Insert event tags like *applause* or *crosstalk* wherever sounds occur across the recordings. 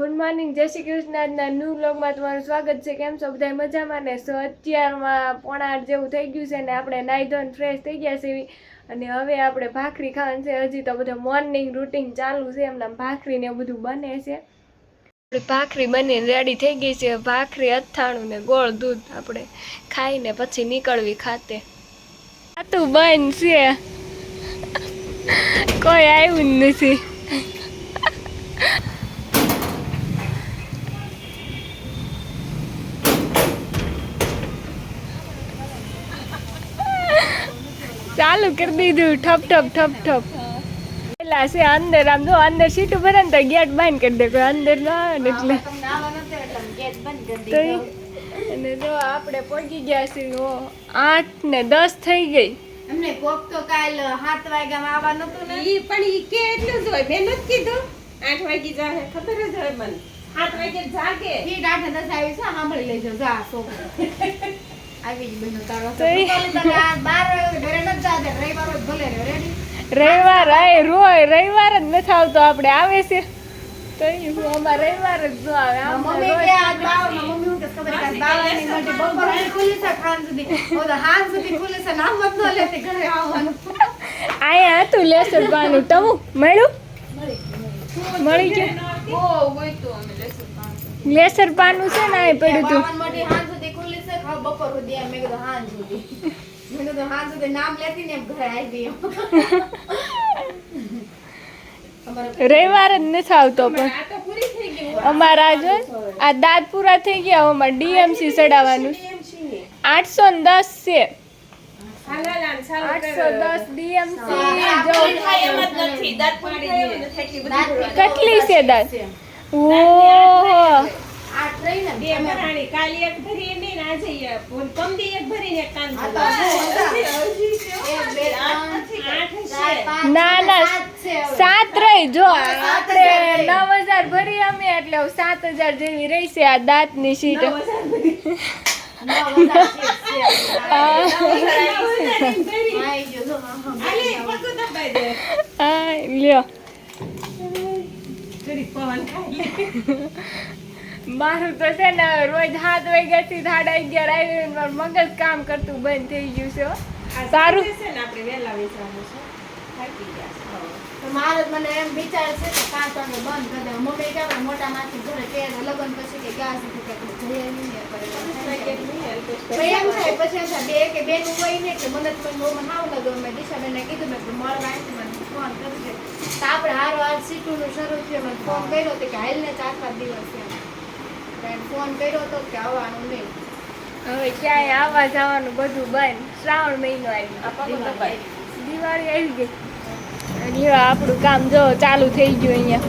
Good morning જય શ્રી કૃષ્ણ. આજના new બ્લોગમાં તમારું સ્વાગત છે. કેમ છો? બધા મજામાં? ને સો, અત્યારમાં પોણા જેવું થઈ ગયું છે ને આપણે નાહી ફ્રેશ થઈ ગયા છે અને હવે આપણે ભાખરી ખાવાનું છે. હજી તો બધું મોર્નિંગ રૂટીન ચાલુ છે. એમના ભાખરી ને બધું બને છે. આપણે ભાખરી બનીને રેડી થઈ ગઈ છે. ભાખરી, અથાણું ને ગોળ દૂધ આપણે ખાઈને પછી નીકળવી ખાતે. ખાતું બંધ છે. કોઈ આવ્યું જ નથી. ચાલુ કરી દીધું. ઠપ ઠપ ઠપ ઠપ. પેલા છે અંદર આમ જો અંદર સીટ ઉપર ને તો ગેટ બંધ કરી દે. કોઈ અંદર ન આવે ને એટલે. અને જો આપણે પહોંચી ગયા છીએ ઓ, આઠ ને દસ થઈ ગઈ. અમને કોક તો કાલ સાત વાગ્યામાં આવવાનું હતું ને. ઈ પણ ઈ કે એટલું જ હોય. મેં નથી કીધું. આઠ વાગી જાય ખબર જ હોય મને. સાત વાગે જાગે. ઠીક આઠ દસ આવી છે સાંભળી લેજો. જા છોકરો આવી તો. રવિવાર હોય તો ભલે રહ્યો રેડી રવિવાર આય રોય રવિવાર જ નથી આવતો આપણે આવે છે. તો અમારે રવિવાર જ આવે તો તો જ ન લેતી ઘરે આવવાનું. અહીંયા હતું લેસર પાનું. તવું મળ્યું? મળી ગયું? લેસર પાનું. છે ને અહીં પડ્યું હતું બપોર સુધી એમ મેં કીધું હાંજ સુધી. મેં કીધું હાંજ સુધી નામ લેતી ને એમ ઘરે આવી ગઈ રવિવાર જ નથી આવતો પણ. આ તો પૂરી થઈ ગઈ અમારા જો આ દાંત પૂરા થઈ ગયા અમારે ડીએમસી ચડાવવાનું. આઠસો ને દસ છે. કેટલી છે દાંત. ઓહો. આઠ રહી ને બે મરાણી કાલે એક ભરી ને ને. એક ભરીને એક. સાત રહી જો આપણે નવ હજાર ભરી અમે એટલે સાત હજાર *laughs* જેવી રહી છે આ દાંતની ની. આ લ્યો. પવન ખાઈ લે. મારું તો છે ને રોજ સાત વાગ્યાથી સાડા અગિયાર આવી મારું મગજ કામ કરતું બંધ થઈ ગયું છે સારું. છે ને આપણે વહેલા વેચવાનું છે. મારે મને એમ વિચાર છે કે કાં તો બંધ કરી દઉં. મમ્મી કે મોટા માંથી ઘરે કે લગ્ન પછી કે ગયા છે કે જઈએ નહીં ને કરે. વાગે નહીં હાલ તો તો એમ થાય પછી એમ બે કે બેનું હોય ને એટલે મને તો બહુ હાવ ન ગમે મેં દિશાબેનને કીધું મેં મળવા આવી મને ફોન કરજે તો આપણે હારો હાર સીટુનું શરૂ થયું મને ફોન કર્યો તો કે હાલને ચાર પાંચ દિવસ એમ ફોન કર્યો તો કે આવવાનું નહીં. હવે ક્યાંય આવવા જવાનું બધું બંધ. શ્રાવણ મહિનો આવી દિવાળી આવી. ગઈ. અને આપણું કામ જો ચાલુ થઈ ગયું અહીંયા.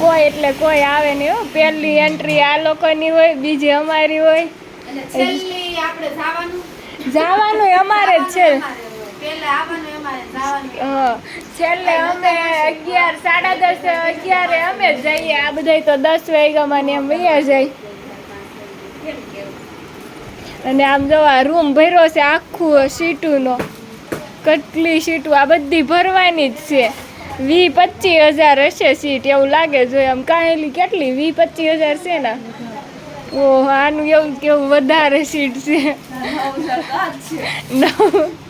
કોઈ એટલે કોઈ આવે નહીં હો. પહેલી એન્ટ્રી આ લોકોની હોય બીજી અમારી હોય. જવાનું અમારે જ છે. છેલ્લે અમે અગિયાર સાડા દસ અગિયારે અમે જઈએ. આ બધા તો દસ વાગ્યામાં ને એમ વૈયા જાય. અને આમ જો આ રૂમ ભર્યો છે આખું સીટુનો. કેટલી સીટું? આ બધી ભરવાની જ છે. વી પચીસ હજાર હશે સીટ એવું લાગે જોઈએ આમ કાંઈ કેટલી? વી પચીસ હજાર છે ને? ઓહો આનું એવું કેવું વધારે સીટ છે. નવ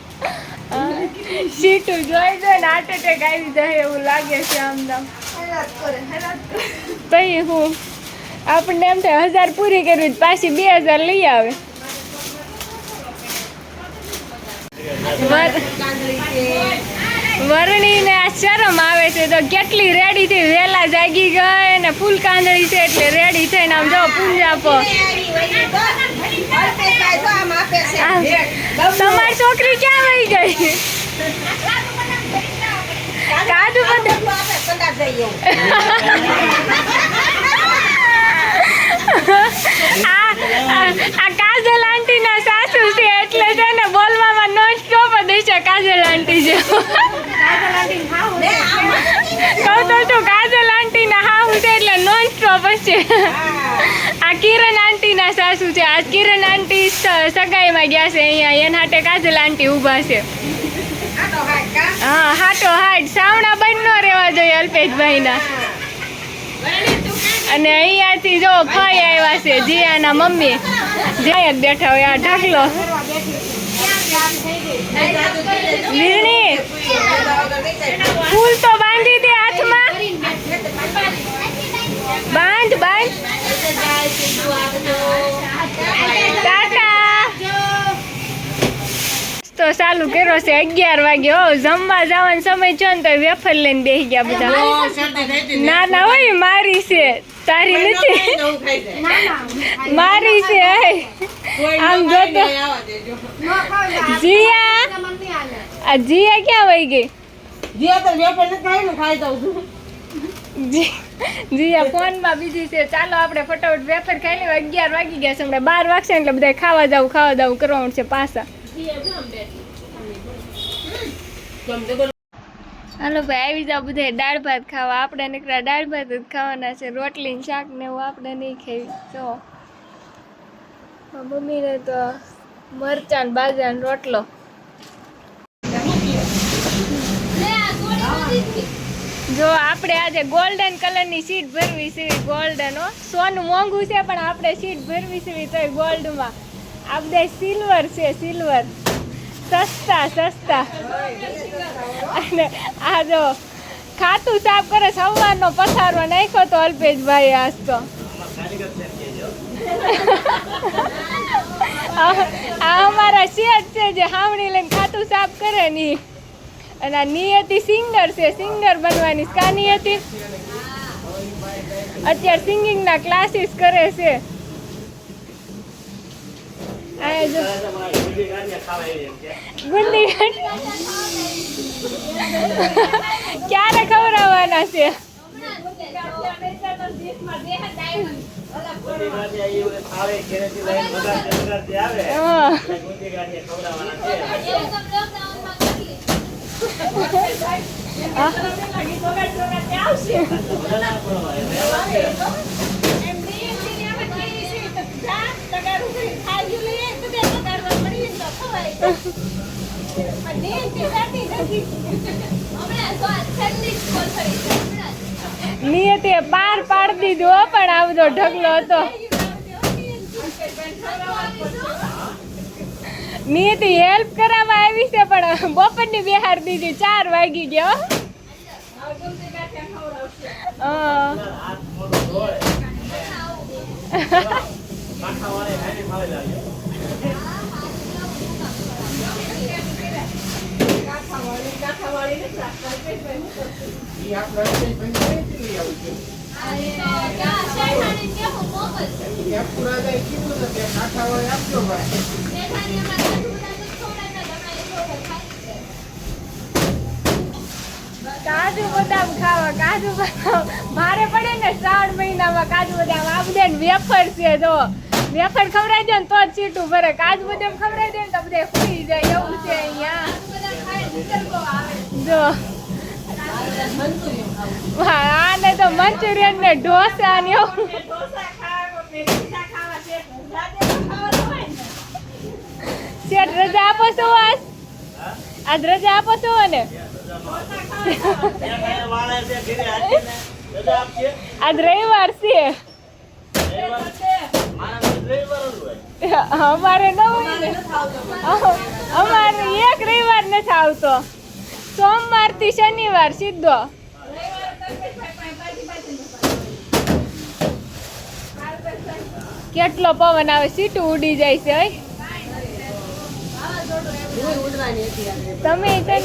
સીટું જોઈ જોઈ ને હાર્ટ એટેક આવી જાય એવું લાગે છે આમ નામ પછી હું આપણને એમ થાય હજાર પૂરી કરવી પાછી બે હજાર લઈ આવે. વર- વરણીને આ શરમ આવે છે તો કેટલી રેડી થઈ વેલા જાગી ગઈ ને ફૂલ કાંદળી છે એટલે રેડી થઈને આમ જો પૂંજા પર છોકરી ક્યાં વહી ગઈ? કાદુ આ કાજલ આંટી આંટીના સાસુ છે એટલે છે ને બોલવામાં સ્ટોપ જ છે કાજલ આંટી છે કહું તો છું કાજલ આંટીના હાહુ છે એટલે નોન સ્ટોપ છે. આ કિરણ આંટીના સાસુ છે. આ કિરણ આંટી સગાઈમાં ગયા છે. અહીંયા એના હાટે કાજલ આંટી ઊભા છે. હા, હાટો હાટ. સાવણા બંધ ન રહેવા અલ્પેશભાઈના. અને અહીંયાથી જો ફઈ આવ્યા છે, જીયાના મમ્મી. જ્યાં જ બેઠા હોય, આ ઢગલો વીરણી, ફૂલ તો બાંધી દે હાથમાં. બાંધ બાંધ. તો ચાલુ કર્યો છે અગિયાર વાગે. હો જમવા જવાનો સમય છે ને તો વેફર લઈને બેસી ગયા બધા. ના ના હોય મારી છે. તારી નથી. મારી છે આમ જોતો જીયા. આ જીયા ક્યાં વહી ગઈ? જી- જીયા ફોનમાં બીજી છે. ચાલો આપણે ફટાફટ વેફર ખાઈ લેવા. અગિયાર વાગી ગયા છે. હમણાં બાર વાગશે એટલે બધા ખાવા જાવ ખાવા જાવ કરવાનું છે પાછા. હાલો ભાઈ, આવી જાવ બધા દાળ ભાત ખાવા. આપણે નીકળ્યા દાળ ભાત જ ખાવાના છે. રોટલી શાક ને એવું આપણે નહીં ખાવી જો. મમ્મીને તો મરચાં બાજરાનો રોટલો. જો આપણે આજે ગોલ્ડન કલરની સીટ ભરવી છે ગોલ્ડન સોનું મોંઘું છે, પણ આપણે સીટ ભરવી છે તોય ગોલ્ડમાં આ બધા સિલ્વર છે સિલ્વર સસ્તા સસ્તા. અને આ જો ખાતું સાફ કરે, સવારનો પથારો નાખ્યો તો અલ્પેશભાઈ આજ તો *laughs* આ અમારા શેઠ છે જે હાવણી લઈને ખાતું સાફ કરે ની અને આ નિયતિ સિંગર છે, સિંગર બનવાની કા નિયતિ? અત્યારે સિંગિંગના ક્લાસીસ કરે છે. ગુંદી ક્યારે ખવડાવવાના છે? હા. નિયતે પાર પાડી દીધું પણ આવતો ઢગલો હતો *laughs* નિયતિ હેલ્પ કરાવવા આવી છે પણ બપોરની બિહાર દીધી ચાર વાગી ગયો હો. હા. કાજુ બદામ ખાવા, કાજુ બદામ. મારે પડે ને શ્રાવણ મહિનામાં કાજુ બદામ. આ બધા વેફર છે, જો. વેફર ખવડાવી દે ને તો જ ચીટું ભરે. કાજુ બદામ ખવડાવી દે ને તો બધે ખુલી જાય. એવું છે અહીંયા. જો. હા, આને તો મંચુરિયન ને ઢોસા ને શેઠ રજા આપો છો આજ? આજ રજા આપો છો ને આજ રવિવાર છે. અમારે ન અમારે એક રવિવાર નથી આવતો. સોમવારથી શનિવાર સીધો. કેટલો પવન આવે, સીટું ઉડી જાય છે. તમે છે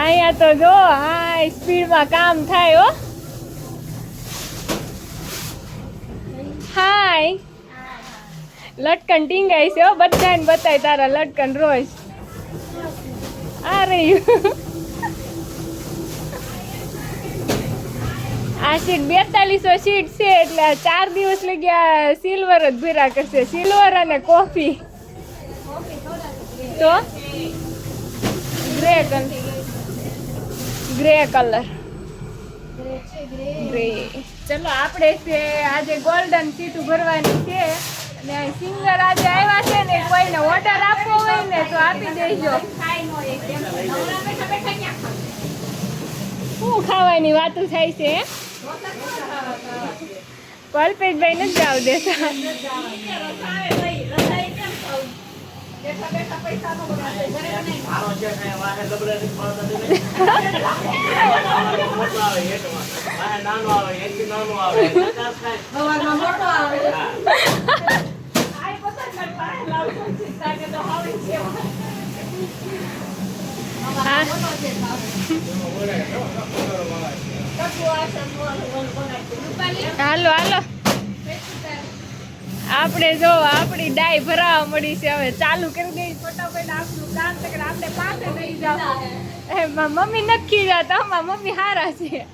અહીંયા તો જો હાઈ સ્પીડમાં કામ થાય, હો. હાય. લટકન ટીંગાય છે, હો બધાને બતાય તારા લટકન રોજ. આ રહ્યું આ સીટ બેતાલીસો સીટ છે એટલે ચાર દિવસ આ સિલ્વર જ ભેરા કરશે. સિલ્વર અને કોફી. તો? ગ્રે કલર ગ્રે કલર ચલો, આપણે છે આજે ગોલ્ડન સીટું ભરવાની છે. અને સિંગર આજે આવ્યા છે ને કોઈને ઓર્ડર આપવો હોય ને તો આપી દેજો. હું ખાવાની વાતો થાય છે? કલ્પેશભાઈ નથી જાવ દેતા આવે હાલો હાલો. આપણે જો, આપણી ડાય ભરાવા મળી છે હવે. ચાલુ કરી દઈ ફટાફટ આપણું કામ આપણે પાસે નહીં જાવ એમાં મમ્મી નથી જાતા મારી મમ્મી હારા છે.